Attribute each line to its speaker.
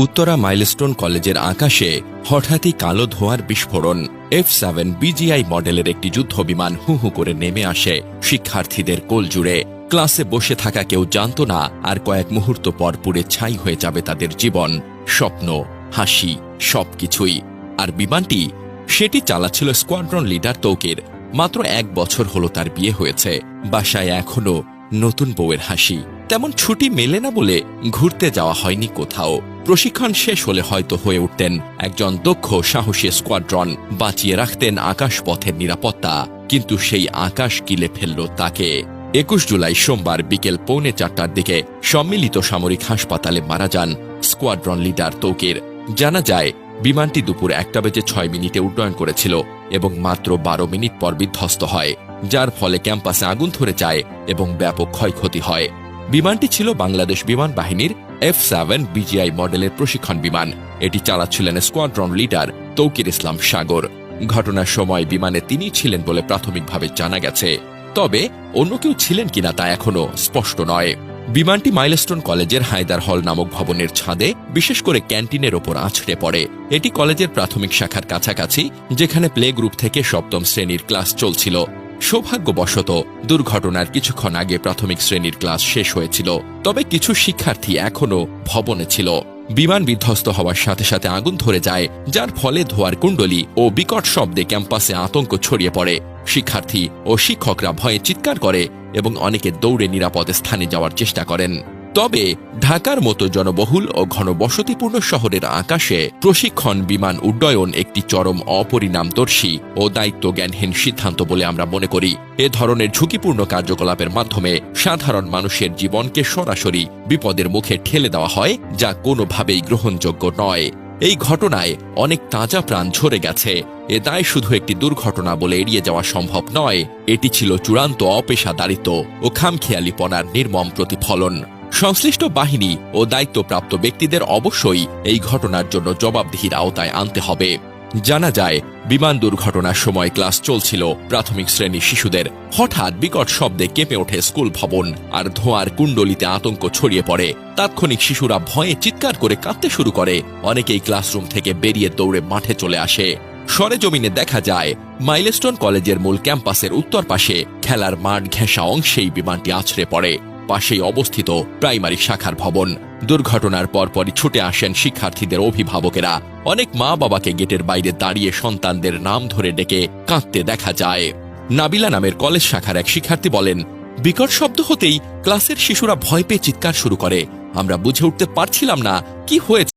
Speaker 1: Uttara milestone কলেজের আকাশে হঠাৎই কালো ধোঁয়ার বিস্ফোরণ। এফ সেভেন বিজিআই মডেলের একটি যুদ্ধ বিমান হু হু করে নেমে আসে শিক্ষার্থীদের কোল জুড়ে। ক্লাসে বসে থাকা কেউ জানত না আর কয়েক মুহূর্ত পর পুড়ে ছাই হয়ে যাবে তাদের জীবন। স্বপ্ন, হাসি, সবকিছুই। আর বিমানটি, সেটি চালাচ্ছিল স্কোয়াড্রন লিডার তৌকির। মাত্র এক বছর হলো তার বিয়ে হয়েছে। বাসায় এখনও নতুন বউয়ের হাসি। তেমন ছুটি মেলে না বলে ঘুরতে যাওয়া হয়নি কোথাও। প্রশিক্ষণ শেষ হলে হয়তো হয়ে উঠতেন একজন দক্ষ, সাহসী স্কোয়াড্রন বাঁচিয়ে রাখতেন আকাশপথের নিরাপত্তা। কিন্তু সেই আকাশ কিলে ফেলল তাকে। একুশ জুলাই সোমবার বিকেল পৌনে চারটার দিকে সম্মিলিত সামরিক হাসপাতালে মারা যান স্কোয়াড্রন লিডার তৌকির। জানা যায়, বিমানটি দুপুর একটা বেজে ছয় মিনিটে উড্ডয়ন করেছিল এবং মাত্র বারো মিনিট পর বিধ্বস্ত হয়, যার ফলে ক্যাম্পাসে আগুন ধরে যায় এবং ব্যাপক ক্ষয়ক্ষতি হয়। বিমানটি ছিল বাংলাদেশ বিমান বাহিনীর এফ সেভেন বিজিআই মডেলের প্রশিক্ষণ বিমান। এটি চালাচ্ছিলেন স্কোয়াড্রন লিডার তৌকির ইসলাম সাগর। ঘটনার সময় বিমানে তিনি ছিলেন বলে প্রাথমিকভাবে জানা গেছে। তবে অন্য কেউ ছিলেন কিনা তা এখনও স্পষ্ট নয়। বিমানটি মাইলস্টোন কলেজের হায়দার হল নামক ভবনের ছাদে বিশেষ করে ক্যান্টিনের ওপর আছড়ে পড়ে। এটি কলেজের প্রাথমিক শাখার কাছাকাছি, যেখানে প্লে গ্রুপ থেকে সপ্তম শ্রেণির ক্লাস চলছিল। সৌভাগ্যবশত, দুর্ঘটনার কিছুক্ষণ আগে প্রাথমিক শ্রেণির ক্লাস শেষ হয়েছিল, তবে কিছু শিক্ষার্থী এখনও ভবনে ছিল। বিমান বিধ্বস্ত হওয়ার সাথে সাথে আগুন ধরে যায়, যার ফলে ধোয়ার কুণ্ডলি ও বিকট শব্দে ক্যাম্পাসে আতঙ্ক ছড়িয়ে পড়ে। শিক্ষার্থী ও শিক্ষকরা ভয়ে চিৎকার করে এবং অনেকে দৌড়ে নিরাপদ স্থানে যাওয়ার চেষ্টা করেন। তবে ঢাকার মতো জনবহুল ও ঘনবসতিপূর্ণ শহরের আকাশে প্রশিক্ষণ, বিমান উড্ডয়ন একটি চরম অপরিণামদর্শী ও দায়িত্ব জ্ঞানহীন সিদ্ধান্ত বলে আমরা মনে করি। এ ধরনের ঝুঁকিপূর্ণ কার্যকলাপের মাধ্যমে সাধারণ মানুষের জীবনকে সরাসরি বিপদের মুখে ঠেলে দেওয়া হয়, যা কোনোভাবেই গ্রহণযোগ্য নয়। এই ঘটনায় অনেক তাজা প্রাণ ঝরে গেছে। এ দায় শুধু একটি দুর্ঘটনা বলে এড়িয়ে যাওয়া সম্ভব নয়, এটি ছিল চূড়ান্ত অপেশাদারিত্ব ও খামখেয়ালিপনার নির্মম প্রতিফলন। সংশ্লিষ্ট বাহিনী ও দায়িত্বপ্রাপ্ত ব্যক্তিদের অবশ্যই এই ঘটনার জন্য জবাবদিহির আওতায় আনতে হবে। জানা যায়, বিমান দুর্ঘটনার সময় ক্লাস চলছিল প্রাথমিক শ্রেণির শিশুদের। হঠাৎ বিকট শব্দে কেঁপে ওঠে স্কুল ভবন আর ধোঁয়ার কুণ্ডলিতে আতঙ্ক ছড়িয়ে পড়ে। তাৎক্ষণিক শিশুরা ভয়ে চিৎকার করে কাঁদতে শুরু করে। অনেকেই ক্লাসরুম থেকে বেরিয়ে দৌড়ে মাঠে চলে আসে। সরেজমিনে দেখা যায়, মাইলস্টোন কলেজের মূল ক্যাম্পাসের উত্তর পাশে খেলার মাঠ ঘেঁষা অংশেই বিমানটি আছড়ে পড়ে। পাশেই অবস্থিত প্রাইমারি শাখার ভবন। দুর্ঘটনার পরপরই ছুটে আসেন শিক্ষার্থীদের অভিভাবকেরা। অনেক মা বাবাকে গেটের বাইরে দাঁড়িয়ে সন্তানদের নাম ধরে ডেকে কাঁদতে দেখা যায়। নাবিলা নামের কলেজ শাখার এক শিক্ষার্থী বলেন, বিকট শব্দ হতেই ক্লাসের শিশুরা ভয় পেয়ে চিৎকার শুরু করে। আমরা বুঝে উঠতে পারছিলাম না কি হয়েছে।